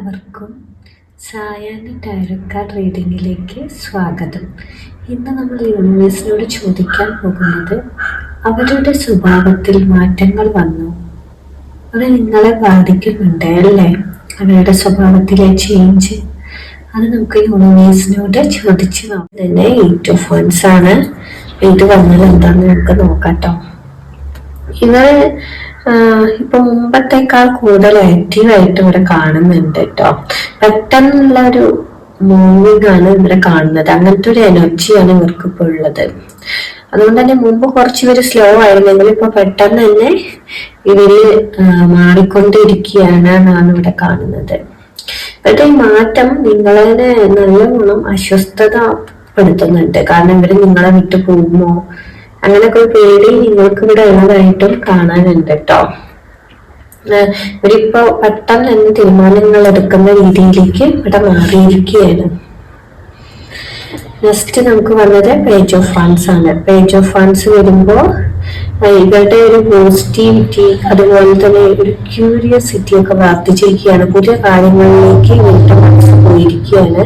എല്ലാവർക്കും സായാഹ്ന കാർഡ് റീഡിങ്ങിലേക്ക് സ്വാഗതം. ഇന്ന് നമ്മൾ യൂണിവേഴ്സിനോട് ചോദിക്കാൻ പോകുന്നത് അവരുടെ സ്വഭാവത്തിൽ മാറ്റങ്ങൾ വന്നു. അത് നിങ്ങളെ ബാധിക്കുന്നുണ്ട് അല്ലേ? അവരുടെ സ്വഭാവത്തിലെ ചേഞ്ച് അത് നമുക്ക് യൂണിവേഴ്സിനോട് ചോദിച്ച് നോക്കാം തന്നെ എയ്റ്റ് ഓഫ് വൺസ് ആണ്. ഇത് വന്നാൽ എന്താണെന്ന് നമുക്ക് നോക്കാം കേട്ടോ ഇവർ ഇപ്പൊ മുമ്പത്തേക്കാൾ കൂടുതൽ ആക്റ്റീവ് ആയിട്ട് ഇവിടെ കാണുന്നുണ്ട് കേട്ടോ പെട്ടെന്നുള്ള ഒരു മൂവിങ് ആണ് ഇവിടെ കാണുന്നത്. അങ്ങനത്തെ ഒരു എനർജിയാണ് ഇവർക്ക് ഇപ്പോൾ ഉള്ളത്. അതുകൊണ്ട് തന്നെ മുമ്പ് കുറച്ച് പേര് സ്ലോ ആയിരുന്നെങ്കിൽ ഇപ്പൊ പെട്ടെന്ന് തന്നെ ഇവർ മാറിക്കൊണ്ടിരിക്കുകയാണ് എന്നാണ് ഇവിടെ കാണുന്നത്. ഇവരുടെ ഈ മാറ്റം നിങ്ങളെ നല്ലോണം അസ്വസ്ഥത പെടുത്തുന്നുണ്ട് കാരണം ഇവർ നിങ്ങളെ വിട്ടു പോകുമോ? അങ്ങനൊക്കെ ഒരു പേടി നിങ്ങൾക്ക് ഇവിടെ ഉള്ളതായിട്ടും കാണാനുണ്ട് കേട്ടോ ഇവരിപ്പോ പെട്ടെന്ന് തന്നെ തീരുമാനങ്ങൾ എടുക്കുന്ന രീതിയിലേക്ക് ഇവിടെ മാറിയിരിക്കുകയാണ്. നെക്സ്റ്റ് നമുക്ക് വന്നത് പേജ് ഓഫ് ഫണ്ട്സ് ആണ്. പേജ് ഓഫ് ഫണ്ട്സ് വരുമ്പോൾ ഇവരുടെ ഒരു പോസിറ്റിവിറ്റി അതുപോലെ തന്നെ ഒരു ക്യൂരിയോസിറ്റി ഒക്കെ വർദ്ധിച്ചിരിക്കുകയാണ്. പുതിയ കാര്യങ്ങളിലേക്ക് ഇവരുടെ മനസ്സ് പോയിരിക്കുകയാണ്.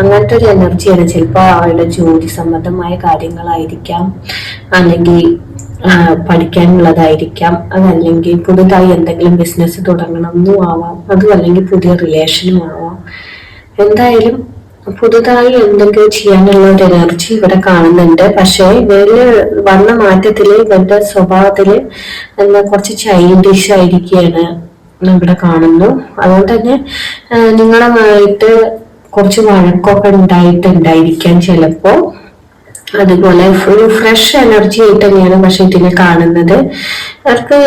അങ്ങനത്തെ ഒരു എനർജിയാണ്. ചിലപ്പോൾ അവരുടെ ജോലി സംബന്ധമായ കാര്യങ്ങളായിരിക്കാം അല്ലെങ്കിൽ പഠിക്കാനുള്ളതായിരിക്കാം അതല്ലെങ്കിൽ പുതുതായി എന്തെങ്കിലും ബിസിനസ് തുടങ്ങണം എന്നും ആവാം അതും അല്ലെങ്കിൽ പുതിയ റിലേഷനും ആവാം. എന്തായാലും പുതുതായി എന്തെങ്കിലും ചെയ്യാനുള്ള ഒരു എനർജി ഇവിടെ കാണുന്നുണ്ട്. പക്ഷേ ഇവരിൽ വന്ന മാറ്റത്തിൽ ഇവരുടെ സ്വഭാവത്തിൽ എന്താ കുറച്ച് ചൈൽഡിഷ് ആയിരിക്കുകയാണ് ഇവിടെ കാണുന്നു. അതുകൊണ്ട് തന്നെ നിങ്ങളുമായിട്ട് കുറച്ച് വഴക്കൊക്കെ ഉണ്ടായിട്ടുണ്ടായിരിക്കാം ചിലപ്പോ. അതുപോലെ ഒരു ഫ്രഷ് എനർജി ആയിട്ട് തന്നെയാണ് പക്ഷെ ഇതിനെ കാണുന്നത്. അവർക്ക്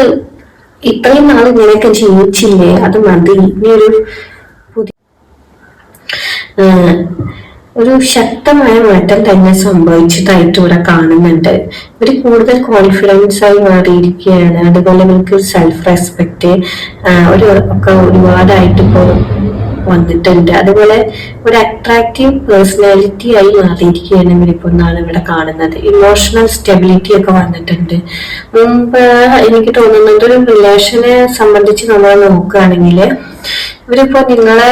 ഇത്രയും നാൾ ഇങ്ങനെയൊക്കെ ജീവിച്ചില്ലേ? അത് മതി. ഇനി ഒരു പുതിയ ഒരു ശക്തമായ മാറ്റം തന്നെ സംഭവിച്ചതായിട്ട് ഇവിടെ കാണുന്നുണ്ട്. ഇവർ കൂടുതൽ കോൺഫിഡൻസ് ആയി മാറിയിരിക്കുകയാണ്. അതുപോലെ ഇവർക്ക് സെൽഫ് റെസ്പെക്ട് ഒരു ഒക്കെ ഒരുപാടായിട്ട് ഇപ്പോൾ വന്നിട്ടുണ്ട്. അതുപോലെ ഒരു അട്രാക്റ്റീവ് പേഴ്സണാലിറ്റി ആയി മാറിയിരിക്കുകയാണ് ഇവരിപ്പോൾ എന്നാണ് ഇവിടെ കാണുന്നത്. ഇമോഷണൽ സ്റ്റെബിലിറ്റി ഒക്കെ വന്നിട്ടുണ്ട്. മുമ്പ് എനിക്ക് തോന്നുന്നത് ഒരു റിലേഷനെ സംബന്ധിച്ച് നമ്മൾ നോക്കുകയാണെങ്കിൽ ഇവരിപ്പോ നിങ്ങളെ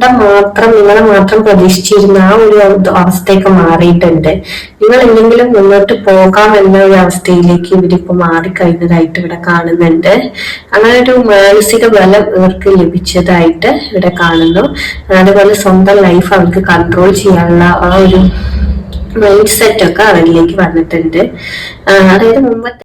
മാത്രം നിങ്ങളെ മാത്രം പ്രതീക്ഷിച്ചിരുന്ന ആ ഒരു അവസ്ഥയൊക്കെ മാറിയിട്ടുണ്ട്. നിങ്ങൾ എന്തെങ്കിലും മുന്നോട്ട് പോകാം എന്ന ഒരു അവസ്ഥയിലേക്ക് ഇവരിപ്പോ മാറിക്കഴിഞ്ഞതായിട്ട് ഇവിടെ കാണുന്നുണ്ട്. അങ്ങനെ ഒരു മാനസിക ബലം ഇവർക്ക് ലഭിച്ചതായിട്ട് ഇവിടെ കാണുന്നു. അതുപോലെ സ്വന്തം ലൈഫ് അവർക്ക് കൺട്രോൾ ചെയ്യാനുള്ള ആ ഒരു മൈൻഡ് സെറ്റ് ഒക്കെ അവരിലേക്ക് വന്നിട്ടുണ്ട്. അതായത് മുമ്പത്തെ